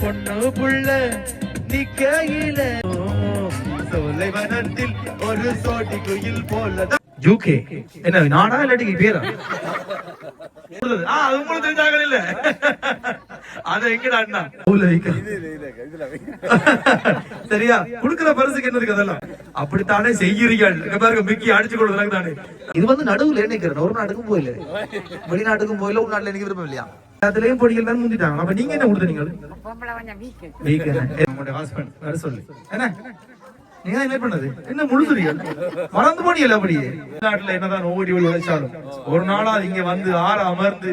பொண்ணு புள்ள நிக்கையில. சோலைவனத்தில் ஒரு சோட்டி குயில் போல. ஜூகே என்ன நாடா இல்லாட்டி பேரா? உங்களுக்கு தெரிஞ்சாங்க இல்ல. அத எங்கடா அண்ணா. சரியா? குடுக்கிற பரிசுக்கு என்ன இருக்கு அதெல்லாம் அப்படித்தானே செய்கிறீர்கள். இங்க பாருங்க மிக்கி அடிச்சு கொடுக்குறாங்க தானே. இது வந்து நடுவுல நிக்கிறேன் ஒரு நாட்டுக்கும் போயில வெளிநாட்டுக்கும் போயில உள்நாட்டுல எனக்கு விருப்பம் இல்லையா? எல்லாத்துலயும் பொடிகள் தான் முந்திட்டாங்க. அப்ப நீங்க என்ன கொடுத்தீங்க உங்களுடைய ஹஸ்பண்ட் வர சொல்லு. என்ன? நீங்க என்ன பண்ணது? என்ன முழுதுறீங்க மறந்து போனீங்கல்ல அப்படியே நாட்டுல என்னதான் ஓடி உழைச்சாலும் ஒரு நாளா இங்க வந்து ஆற அமர்ந்து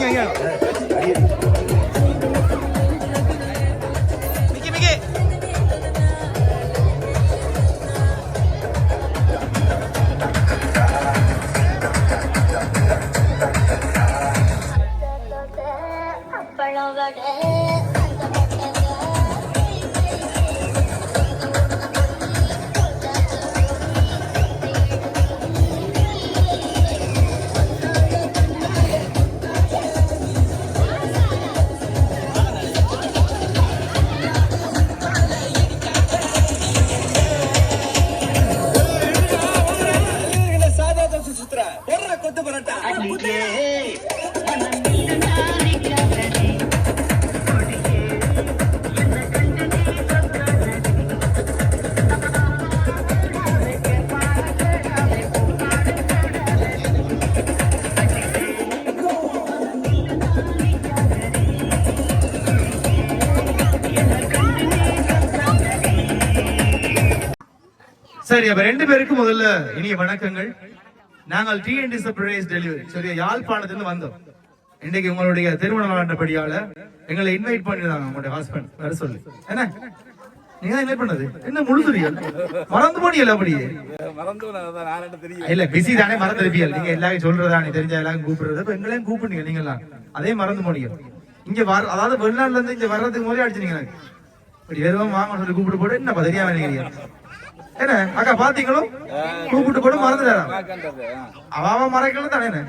应应 சரி அப்ப ரெண்டு பேருக்கும் முதல்ல இனிய வணக்கங்கள். நாங்கள் டி அண்ட் சர்ப்ரைஸ் டெலிவரி சரி யாழ்ப்பாணத்துல வந்தோம். இன்னைக்கு உங்களுடைய திருமண நாண்டபடியால எங்களை இன்வைட் பண்ணிருந்தாங்க உங்களுடைய ஹஸ்பண்ட் வர சொல்லி. என்ன? நீங்க இன்வைட் பண்ணது? என்ன முழுதுறியல் மறந்து போனீங்கல்ல அப்படியே? இல்ல பிஸி தானே மறந்துருப்பியல் நீங்க எல்லாரும் நீ தெரிஞ்ச எல்லாரும் கூப்பிடுறது. எங்களையும் கூப்பிடுங்க நீங்க எல்லாம் அதே மறந்து போனீங்க. இங்க வர அதாவது வெளிநாட்டுல இருந்து இங்க வர்றதுக்கு முதலே அடிச்சுனீங்க அப்படி இப்படி வெறும் வாங்க சொல்லி கூப்பிட்டு போட்டு என்ன தெரியாம நினைக்கிறீங்க? என்ன அக்கா பாத்தீங்களோ? கூப்பிட்டு கூட மறந்துட்டாரா? அவ அவன் மறைக்கல தானே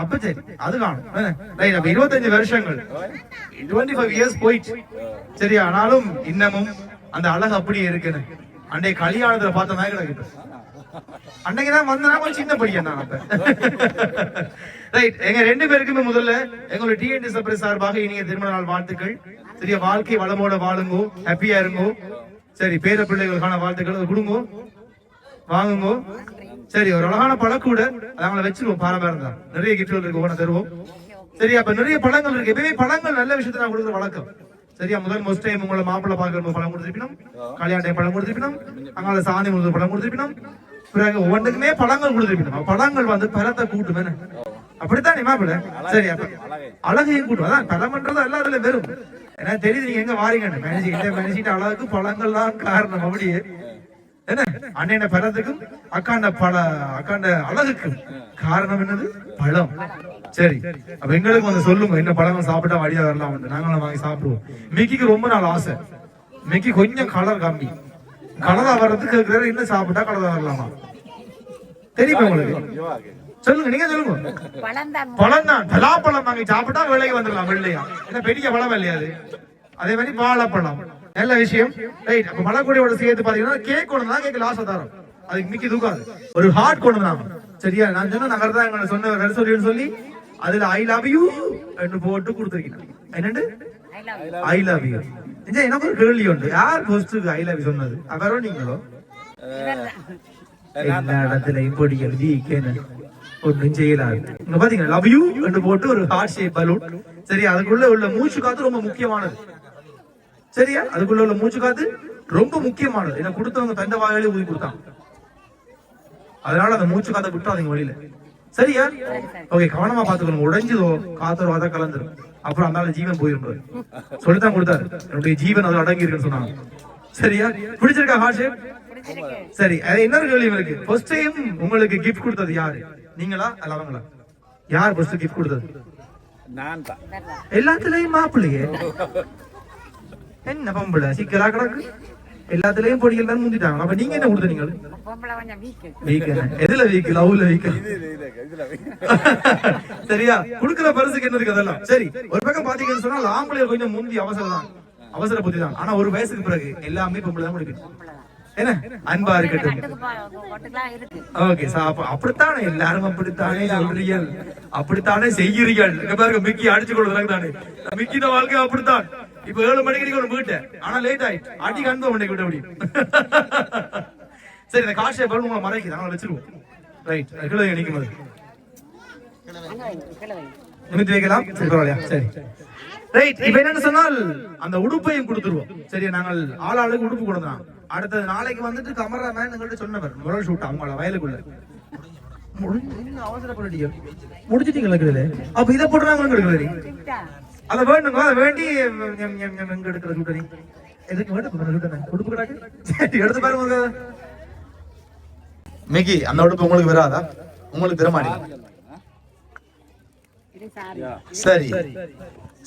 அப்ப சரி அது காணும்? ரைட் அப்ப இருபத்தஞ்சு வருஷங்கள். டுவெண்ட்டி ஃபைவ் இயர்ஸ் போயிடுச்சு. சரி ஆனாலும் இன்னமும் அந்த அழகு அப்படியே இருக்குன்னு. அன்றைய கல்யாணத்துல பார்த்த மாதிரி கிடக்குது அன்னைக்குதான் வந்தனா கொஞ்சம் சின்ன பையன் நான் அப்ப. ரைட் எங்க ரெண்டு பேருக்குமே முதல்ல எங்களுடைய டிஎன்டி சப்ரை சார்பாக இனிய திருமண நாள் வாழ்த்துக்கள். சரியா வாழ்க்கை வளமோட வாழுங்கோ ஹாப்பியா இருங்கோ. சரி பேர பிள்ளைகளுக்கான வாழ்த்துக்கள். கொடுங்கோ. வாங்குங்கோ. சரி ஒரு அழகான பழக்கூட அவங்கள வச்சிருவோம் பாரம்பரியம் தான் நிறைய கிஃப்ட்கள் இருக்கு ஒன்று தருவோம். சரி அப்ப நிறைய பழங்கள் இருக்கு. எப்பயுமே பழங்கள் நல்ல விஷயத்தை நான் கொடுக்குற வழக்கம். சரியா முதல் மோஸ்ட் டைம் உங்களை மாப்பிள்ளை பார்க்கணும் பழம் கொடுத்துருப்பினோம் கல்யாண டைம் பழம் கொடுத்துருப்பினோம் அங்கால சாந்தி முதல் பழம் கொடுத்துருப்பினோம் பிறகு ஒவ்வொன்றுக்குமே பழங்கள் கொடுத்துருப்பினோம். பழங்கள் வந்து பழத்தை கூட்டும் அப்படித்தான் மாப்பிள்ளை? சரி அப்ப அழகையும் கூட்டும். அதான் பழம்ன்றது எல்லா இதுல வெறும். ஏன்னா தெரியுது நீங்க எங்க வாரீங்கன்னு மேனேஜ் இந்த மேனேஜிட்ட அளவுக்கு பழங்கள்லாம் காரணம் அப்படியே. என்ன? அண்ணன பழத்துக்கும் அக்காண்ட பழ அக்காண்ட அழகுக்கும் காரணம் என்னது? பழம். சரி. அப்ப எங்களுக்கு வந்து சொல்லுங்க என்ன பழம் சாப்பிட்டா வழியா வரலாம் வந்து. நாங்களும் வாங்கி சாப்பிடுவோம். மிக்கிக்கு ரொம்ப நாள் ஆசை. மிக்கி கொஞ்சம் கலர் கம்மி. கலரா வர்றதுக்கு இருக்கிற என்ன சாப்பிட்டா கலரா வரலாமா? தெரியுமா உங்களுக்கு? சொல்லுங்க நீங்க சொல்லுங்க. பழம் தான் பலாப்பழம் வாங்கி சாப்பிட்டா விலைக்கு வந்துடலாம் வெள்ளையா. என்ன பெரிய பழம் இல்லையா அது? அதே மாதிரி வாழைப்பழம். நல்ல விஷயம். ரைட் அப்ப மலைக்குடியோட சேர்த்து பாத்தீங்கன்னா கேக் கொண்டு தான் கேக் லாஸ் தரோம். அதுக்கு மிக்கி தூக்காது. ஒரு ஹார்ட் கொண்டு தான் சரியா? நான் சொன்ன நகர் தான் எங்களை சொன்ன வேற சொல்லின்னு சொல்லி அதுல ஐ லவ் யூ என்று போட்டு கொடுத்துருக்கீங்க. என்னண்டு. ஐ லவ் யூ எனக்கு ஒரு கேள்வி உண்டு. யார் ஃபர்ஸ்ட் ஐ லவ் யூ சொன்னது? அவரும் நீங்களோ? எல்லா இடத்துலயும் பொடிகள் வீக்கேன்னு ஒன்றும் செய்யலாது இங்க பாத்தீங்க லவ் யூ என்று போட்டு ஒரு ஹார்ட் ஷேப் பலூன் சரி அதுக்குள்ள உள்ள மூச்சு காத்து ரொம்ப முக்கியமானது. சரியா? அதுக்குள்ள உள்ள மூச்சு காத்து ரொம்ப முக்கியமானது. என்ன கொடுத்தவங்க தண்ட வாயிலே ஊதி கொடுத்தாங்க அதனால அந்த மூச்சு காத்தை விட்டுறாதீங்க வெளியில சரியா? ஓகே கவனமா பாத்துக்கணும் உடைஞ்சதோ காத்தோ அதை கலந்துரும். அப்புறம் அந்த ஜீவன் போயிருப்பாரு சொல்லித்தான் கொடுத்தாரு. என்னுடைய ஜீவன் அது அடங்கி இருக்குன்னு சொன்னாங்க. சரியா? பிடிச்சிருக்கா பிடிச்சிருக்கு. சரி அது இன்னொரு கேள்வி இருக்கு. ஃபர்ஸ்ட் டைம் உங்களுக்கு கிஃப்ட் கொடுத்தது யாரு? நீங்களா? அல்ல அவங்களா யார் ஃபர்ஸ்ட் கிஃப்ட் கொடுத்தது? நான் தான். எல்லாத்துலயும் மாப்பிள்ளையே. என்ன பொம்பளை? சிக்கலா கிடக்கு? எல்லாத்துலயும் பொடிகள் தான் முந்திட்டாங்க. அப்ப நீங்க என்ன கொடுத்தீங்க வீக்கு எதுல வீக் லவ்ல வீக் இது இது இதுல சரியா? குடுக்கிற பரிசுக்கு என்ன இருக்கு அதெல்லாம்? சரி. ஒரு பக்கம் பாத்தீங்கன்னு சொன்னா ஆம்பளை கொஞ்சம் முந்தி அவசரம் தான் அவசர புத்தி தான் ஆனா ஒரு வயசுக்கு பிறகு எல்லாமே பொம்பளை தான் முடிக்கும் என்ன? அன்பா இருக்கட்டும். ஓகே அப்படித்தானே? எல்லாரும் அப்படித்தானே சொல்றீர்கள்? அப்படித்தானே செய்கிறீர்கள்? இங்க பாருங்க மிக்கி அடிச்சு கொடுக்குறாங்க தானே. மிக்கின வாழ்க்கை அப்படித்தான். இப்ப ஏழு மணிக்கு நீங்க ஒரு வீட்டேன் ஆனா லேட் ஆயிட்டு அடி கண்டு உன்னை விட்ட முடியும். சரி இந்த காசை பலன் உங்களை மறைக்குது. நாங்க வச்சிருவோம். ரைட் கிலோ நிக்கும் போது. நிமித்தி வைக்கலாம் சரி பரவாயில்லையா? சரி. ரைட் இப்ப என்னன்னு சொன்னால் அந்த உடுப்பையும் கொடுத்துருவோம். சரியா நாங்கள் ஆளாளுக்கு உடுப்பு கொடுத்தோம் அடுத்தது நாளைக்கு வந்துட்டு கமராமேன் எங்கள்கிட்ட சொன்னவர் முதல் ஷூட் அவங்கள வயலுக்குள்ள. அவசரப்பட்டுட்டீங்க முடிச்சிட்டீங்களா இதுல. அப்ப இதை போட்டு நாங்க எங்க எடுக்கிறது. அத வேணுங்க அதை வேண்டி எங்க எடுக்கிற ஷூட்டனி எதுக்கு வேணும்? சரி எடுத்து பாருங்க மிகி அந்த உடுப்பு உங்களுக்கு வராதா? உங்களுக்கு இது சாரி. சரி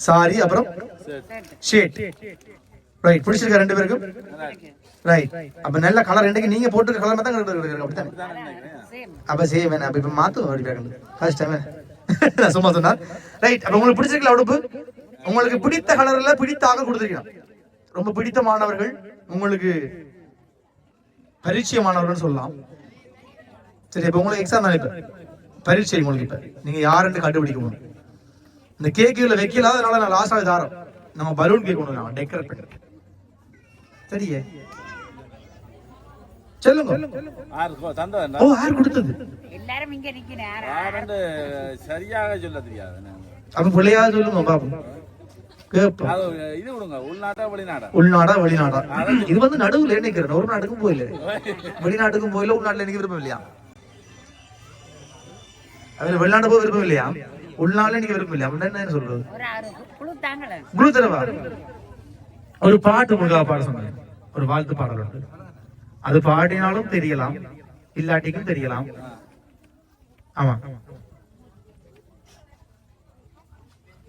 சாரி. அப்புறம். ஷேட் ரைட் பிடிச்சிருக்கா ரெண்டு பேருக்கும்? ரைட் அப்ப நல்ல கலர் ரெண்டுக்கு நீங்க போட்டுருக்க கலர் தான் இருக்கு அப்படித்தானே? அப்ப சேம் வேணும் அப்ப இப்ப மாத்துவோம் அப்படி கேட்கணும் ஃபர்ஸ்ட் டைம் நான் சும்மா சொன்னார் ரைட் அப்ப உங்களுக்கு பிடிச்சிருக்கல உடுப்பு? உங்களுக்கு பிடித்த கலர்ல பிடித்தாக கொடுத்துருக்கணும் ரொம்ப பிடித்தமானவர்கள் உங்களுக்கு பரிச்சயமானவர்கள் சொல்லலாம். சரி இப்ப உங்களுக்கு எக்ஸாம் தானே இப்ப? பரீட்சை உங்களுக்கு இப்ப. நீங்க யாருன்னு கண்டுபிடிக்கணும் இந்த கேக்குல வைக்கல அதனால நான் லாஸ்டா தாரோம் நம்ம பலூன் கேக் ஒன்று டெக்கரேட் பண்ணி சரியே? சொல்லுங்க. ஓ யார் கொடுத்தது. எல்லாரும் இங்க நிக்கிறேன். சரியாக சொல்ல தெரியாது. அப்ப பிள்ளையா சொல்லுங்க பாப்போம் இது விடுங்க வெளிநாடா? உள்நாடா வெளிநாடா. இது வந்து நடுவுல நிக்கிறேன் ஒரு நாட்டுக்கும் போயில வெளிநாட்டுக்கும் போயில உள்நாட்டுல எனக்கு விருப்பம் இல்லையா? அதுல வெளிநாடு போக விருப்பம் இல்லையா? உள்நாட்டுல எனக்கு விருப்பம் இல்லையா? அப்படின்னா என்ன சொல்றது? ஒரு ஆறு. கு- குழு தரவா? ஒரு பாட்டு முருகா பாட சொன்னேன் ஒரு வாழ்த்து பாடல் உண்டு. அது பாடினாலும் தெரியலாம் இல்லாட்டிக்கும் தெரியலாம். ஆமா.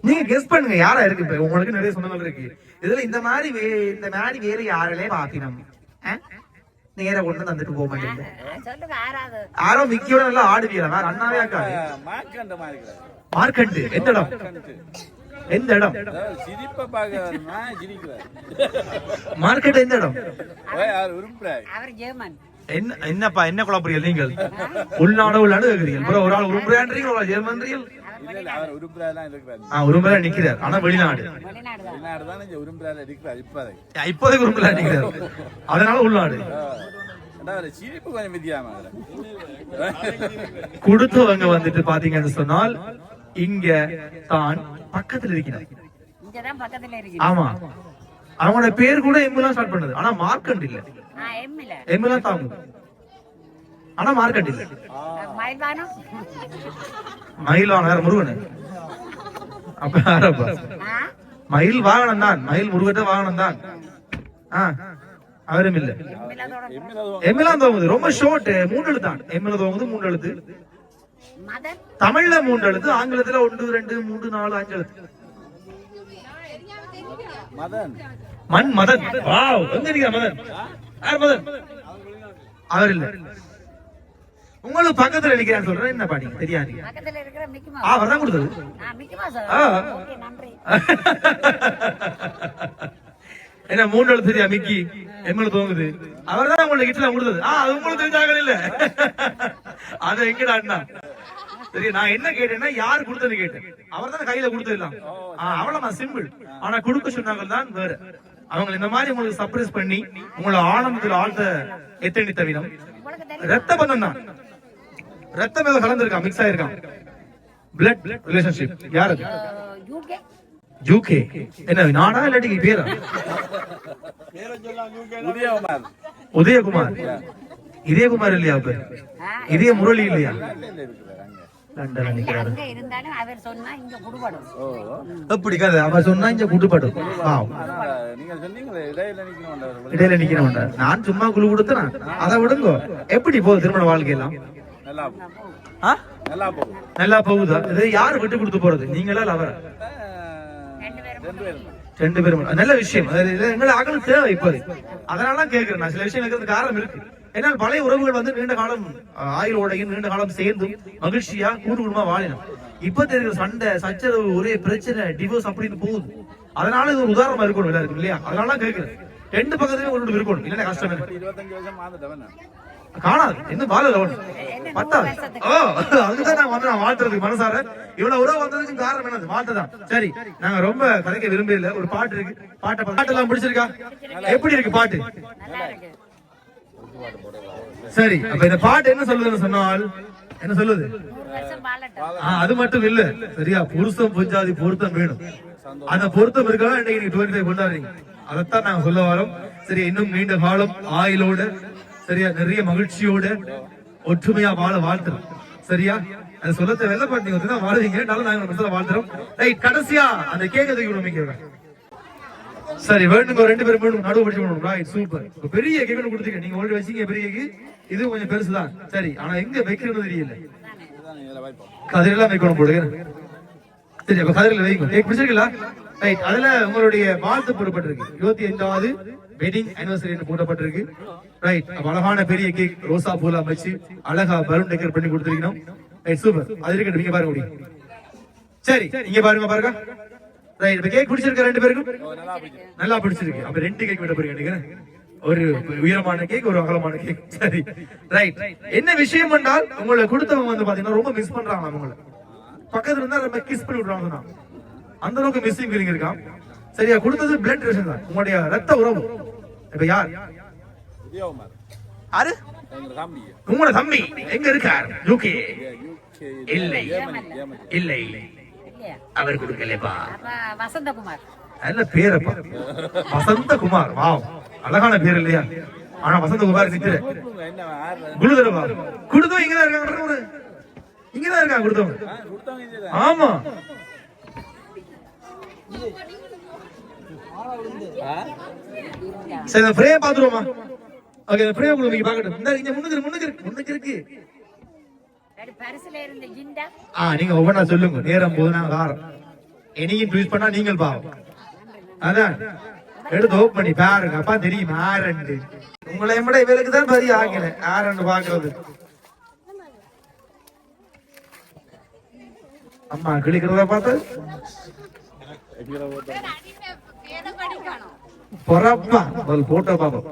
நீங்க கெஸ் பண்ணுங்க யாரா இருக்கு இப்ப? உங்களுக்கு நிறைய சொந்தங்கள் இருக்கு. இதுல இந்த மாதிரி வே- இந்த மாதிரி வேற யாரிலே பாத்தினம்? நேரா கொண்டு தந்துட்டு போக மாட்டேங்குது யாரோ விக்கியோட நல்லா ஆடுவீங்களா வேற அண்ணாவே அக்காது மார்க்கண்ட. மார்க்கண்டு எந்த இடம்? சிரிப்பை சிரிக்கிறார். மார்க்கெட் எந்த இடம்? ஓய், அவர் விரும்புறாரு அவர் ஜெர்மன் என்ன என்னப்பா என்ன குழப்பறீங்க நீங்கள்? உள்நாடு உள்நாடு கேக்குறீங்க ஒரு ஆள் உரும்புறான்றீங்க ஒரு ஜெர்மன்றீங்க உரும்புறா நிக்கிறார். ஆனா வெளிநாடு. இப்போதைக்கு. உரும்புறா நிக்கிறார். அதனால உள்நாடு. கொடுத்தவங்க வந்துட்டு பாத்தீங்கன்னு சொன்னால் இங்க தான் பக்கத்துல இருக்கிறார். ஆமா. அவங்களோட பேர் கூட எம்முலாம் ஸ்டார்ட் பண்ணுது. ஆனா மார்க்கண்ட் இல்ல. எம்முலாம் தாங்குது ஆனா மார்க்கண்ட் இல்ல. மயில்வானம் மயிலான முருகன். அப்ப யாரப்பா மயில் வாகனம் தான். மயில் முருகட்ட வாகனம் தான். ஆ அவரும் இல்ல. எம்எல்லாம் தோங்குது ரொம்ப ஷோர்ட் மூன்று எழுத்து தான் எம்எல்ல தோங்குது மூன்று எழுத்து. தமிழ்ல மூன்று எழுத்து ஆங்கிலத்துல ஒன்று ரெண்டு மூன்று நாலு அஞ்சு எழுத்து. மதன். மண் மதன். வாவ் எங்க இருக்கா மதன்? யார் மதன்? அவர் இல்ல. உங்களுக்கு பக்கத்துல நிக்கிறான்னு சொல்றேன் என்ன பாடி? தெரியாது. பக்கத்துல இருக்கிற மிக்கி ஆ அவர் தான் கொடுத்தது. ஆ மிக்கி மாஸ் ஆ. ஓகே நன்றி. என்ன மூணு எழுத்து தெரியா மிக்கி? எம்எல் தோங்குது அவர் தான் உங்களுக்கு கிட்ட கொடுத்தது. ஆ அது உங்களுக்கு தெரிஞ்சாக இல்ல. அது எங்கடா அண்ணா? சரி நான் என்ன கேட்டேன்னா யார் கொடுத்தது கேட்டேன். அவர் தான் கையில கொடுத்துடலாம் அவ்வளவுதான் சிம்பிள் ஆனா கொடுக்க சொன்னாங்க தான் வேற. அவங்க இந்த மாதிரி உங்களுக்கு சர்ப்ரைஸ் பண்ணி உங்களை ஆனந்தத்தில் ஆழ்த்த உங்களுக்கு தெரியும். ரத்த பந்தம் தான். ரத்தம் ஏதோ கலந்துருக்கான் மிக்ஸ் ஆயிருக்கான். பிளட் ரிலேஷன்ஷிப் யாரு யூகே ஜூகே என்ன நானா இல்லாட்டி பேரா? உதயகுமார். உதயகுமார். இதயகுமார் இல்லையா ஆ, இதய முரளி இல்லையா? அங்க இருந்தாலும் அவர் சொன்னா இங்க குடுபடும். ஓ எப்படி கதை? அவ சொன்னா இங்க கூட்டுப்பாடு வாவ். அதனால நீங்க சொன்னீங்களே இடையில நிக்கணும் இடையில நிக்கிறவன்டா நான் சும்மா குழு கொடுத்தேன் அதை விடுங்க. எப்படி போகுது திருமண வாழ்க்கை எல்லாம் நல்லா போகும் ஆ? நல்லா போகும் நல்லா போகுதா? இது யாரு விட்டு கொடுத்து போறது? நீங்களா அவரா? ரெண்டு பேரும் நல்ல விஷயம். எங்களை அகலும் தேவை இப்போது அதனால தான் கேட்கிறேன் நான் சில விஷயம் இருக்கிறது காரணம் இருக்கு. ஏன்னா பழைய உறவுகள் வந்து நீண்ட காலம் ஆயுளோடையும் நீண்ட காலம் சேர்ந்தும் மகிழ்ச்சியா கூட்டு குடும்பமா வாழினோம் இப்ப தெரியுற சண்டை சச்சரவு ஒரே பிரச்சனை டிவோர்ஸ் அப்படின்னு போகுது அதனால இது ஒரு உதாரணமா இருக்கணும் எல்லாருக்கும் இல்லையா அதனால தான் கேட்கிறேன் ரெண்டு பக்கத்துலயும் ஒரு இருக்கணும் கஷ்டம் இல்லை மாந்துட்டவன் காணாது இன்னும் வாழல அவன் பத்தாது ஓ அதுக்குதான் நான் வந்து நான் வாழ்த்துறதுக்கு மனசார இவ்வளவு உறவு வந்ததுக்கு காரணம் என்னது வாழ்த்துதான் சரி நாங்க ரொம்ப கதைக்க விரும்பல ஒரு பாட்டு இருக்கு பாட்டை பாட்டு எல்லாம் பிடிச்சிருக்கா எப்படி இருக்கு பாட்டு நல்லா இருக்கு சரி அப்ப இந்த பாட்டு என்ன சொல்லுதுன்னு சொன்னால் என்ன சொல்லுது? அது மட்டும் இல்ல. சரியா? புருஷம் பொஞ்சாதி பொருத்தம் வேணும். அந்த பொருத்தம் இருக்கா? இன்னைக்கு நீங்க டுவெண்ட்டி ஃபைவ் கொண்டாடுறீங்க. அதைத்தான் நாங்க சொல்ல வரோம். சரி இன்னும் நீண்ட காலம் ஆயுளோட சரியா? நிறைய மகிழ்ச்சியோட ஒற்றுமையா வாழ வாழ்த்துறோம். சரியா? அது சொல்ல தேவையில்ல பட் நீங்க தான் வாழ்வீங்க. நாங்க வாழ்த்துறோம். கடைசியா அந்த கேக்க தூக்கி சரி வேணுங்க ரெண்டு பேரும் வேணும் நடுவு படிச்சு வேணும் ரைட் சூப்பர் பெரிய கேக் ஒன்று கொடுத்துருக்கேன். நீங்க ஆல்ரெடி வச்சீங்க பெரிய கேக் இது கொஞ்சம் பெருசு தான். சரி ஆனா எங்க வைக்கிறது தெரியல. கதிரெல்லாம் வைக்கணும் போடுங்க சரி அப்ப கதிரில் வைக்கும் கேக் பிடிச்சிருக்கீங்களா? ரைட் அதுல உங்களுடைய வாழ்த்து போடப்பட்டிருக்கு. இருபத்தி ஐந்தாவது வெட்டிங் அனிவர்சரி போடப்பட்டிருக்கு. ரைட் அழகான பெரிய கேக் ரோசா பூலா வச்சு அழகா பலூன் டெக்கர் பண்ணி கொடுத்துருக்கணும். ரைட் சூப்பர் அது இருக்கட்டும் நீங்க பாருங்க முடியும் சரி நீங்க பாருங்க பாருங்க. ரைட் இப்ப கேக் பிடிச்சிருக்க ரெண்டு பேருக்கும்? நல்லா பிடிச்சிருக்கு. அப்ப ரெண்டு கேக் விட போறீங்க ஒரு உயரமான கேக் ஒரு அகலமான கேக் சரி. ரைட் என்ன விஷயம் என்றால் உங்களை கொடுத்தவங்க வந்து பாத்தீங்கன்னா ரொம்ப மிஸ் பண்றாங்க அவங்கள பக்கத்துல இருந்தா ரொம்ப கிஸ் பண்ணி விடுறாங்க. அந்த அளவுக்கு மிஸ்ஸிங் ஃபீலிங் இருக்கான் சரியா கொடுத்தது பிளட் ரிலேஷன் தான். உங்களுடைய ரத்த உறவு. இப்ப யார்? யாரு? உங்களோட தம்பி. எங்க இருக்கார்? யூகே இல்லை. இல்லை. அவர் கொடுக்கலப்பா அப்ப வசந்தகுமார். நல்ல பேரப்பா. வசந்த குமார் வாவ். அழகான பேர் இல்லையா? ஆனா வசந்த குமார் நிக்கிற. கூப்பிடுங்க, என்ன ஆறு குடுதரவா குடுதம் இங்கதான் இருக்காங்க ஒரு இங்கதான் இருக்காங்க குடுதம் ஆமா. சரி ஃப்ரேம் பாத்துருவோமா ஓகே ஃப்ரேம் உங்களுக்கு பாக்கட்டும் இந்த இங்க முன்னுக்கு முன்னுக்கு இருக்கு முன்னுக்கு இருக்கு. ஆ நீங்க ஒவ்வொன்றா சொல்லுங்க. நேரம் போது நான் வாரம் என்னையும் யூஸ் பண்ணா நீங்கள் பாவம். அதான் எடுத்து ஓப் பண்ணி பாருங்க. அப்பா தெரியும்? ஆரண்டு உங்களை விட இவருக்கு தான் பெரிய ஆகல ஆரண்டு பாக்குறது அம்மா கிழிக்கிறத பார்த்து. பொறப்பா. ஒரு போட்டோ பாப்போம்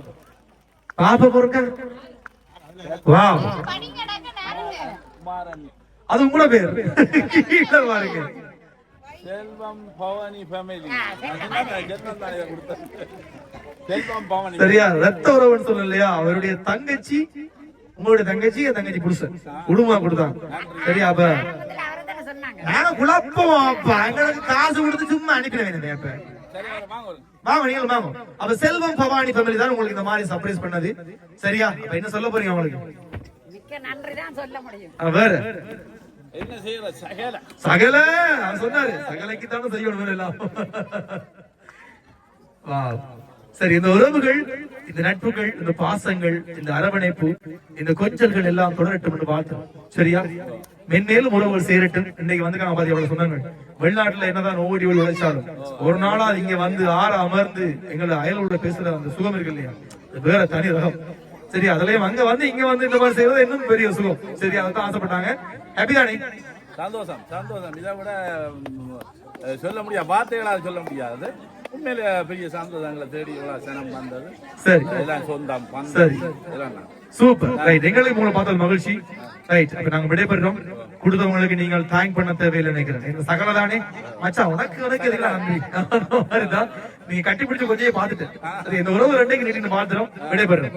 பாப்ப பொறுக்க. வா அது உங்களோட பேர். கீழே பாருங்க செல்வம் பவானி ஃபேமிலி செல்வம் பவானி. சரியா ரத்த உறவுன்னு சொல்ல இல்லையா அவருடைய தங்கச்சி உங்களுடைய தங்கச்சி என் தங்கச்சி புருஷன். குடும்பமா கொடுத்தாங்க சரியா அப்ப? ஆரம்பத்துல அவரை தானே சொன்னாங்க. நாங்க குழப்பம் அப்பா. எங்களுக்கு காசு கொடுத்து சும்மா அனுப்பிடுவேன் அப்ப. வாங்க ஒரு. வாங்க நீங்களும் வாங்க. அப்ப செல்வம் பவானி ஃபேமிலி தான் உங்களுக்கு இந்த மாதிரி சர்ப்ரைஸ் பண்ணது. சரியா? அப்ப என்ன சொல்ல போறீங்க உங்களுக்கு செய்யற சகல. சகல? அவர் சொன்னாரு. சகலைக்கு தானே செய்யணும் எல்லாம். சரி இந்த உறவுகள் இந்த நட்புகள் இந்த பாசங்கள் இந்த அரவணைப்பு இந்த கொஞ்சல்கள் எல்லாம் தொடரட்டும் என்று வாழ்த்தோம் சரியா? மென்மேலும் உறவுகள் சேரட்டும். இன்னைக்கு வந்து பாத்தி அவ்வளவு சொன்னாங்க வெளிநாட்டுல என்னதான் ஓடி ஓடி உழைச்சாலும் ஒரு நாளா இங்க வந்து ஆற அமர்ந்து எங்களை அயலோட பேசுற அந்த சுகம் இருக்கு இல்லையா? வேற தனி ரகம். சரி அதுலயும் அங்க வந்து இங்க வந்து இந்த மாதிரி செய்யறது இன்னும் பெரிய சுகம் சரி அதான் ஆசைப்பட்டாங்க. ஹாப்பி தானே? சந்தோஷம் சந்தோஷம். இதை விட சொல்ல முடியாது வார்த்தைகளால் சொல்ல முடியாது. உண்மையில பெரிய சந்தோஷங்களை தேடி இவ்வளவு சனம் வந்தது. சரி. இதெல்லாம் சொந்தம் சரி. சூப்பர். ரைட் எங்களுக்கு உங்களை பார்த்தது மகிழ்ச்சி. ரைட் அப்ப நாங்க விடைபெறுறோம். கொடுத்தவங்களுக்கு நீங்கள் தேங்க் பண்ண தேவையில்லை நினைக்கிறேன். இந்த சகல தானே மச்சான் உனக்கு உனக்கு எதுக்கு நன்றி? மாதிரிதான். நீங்க கட்டி பிடிச்ச கொஞ்சம் பார்த்துட்டு. சரி இந்த உறவு ரெண்டைக்கு நீட்டு பார்த்துறோம் விடைபெறுறோம்.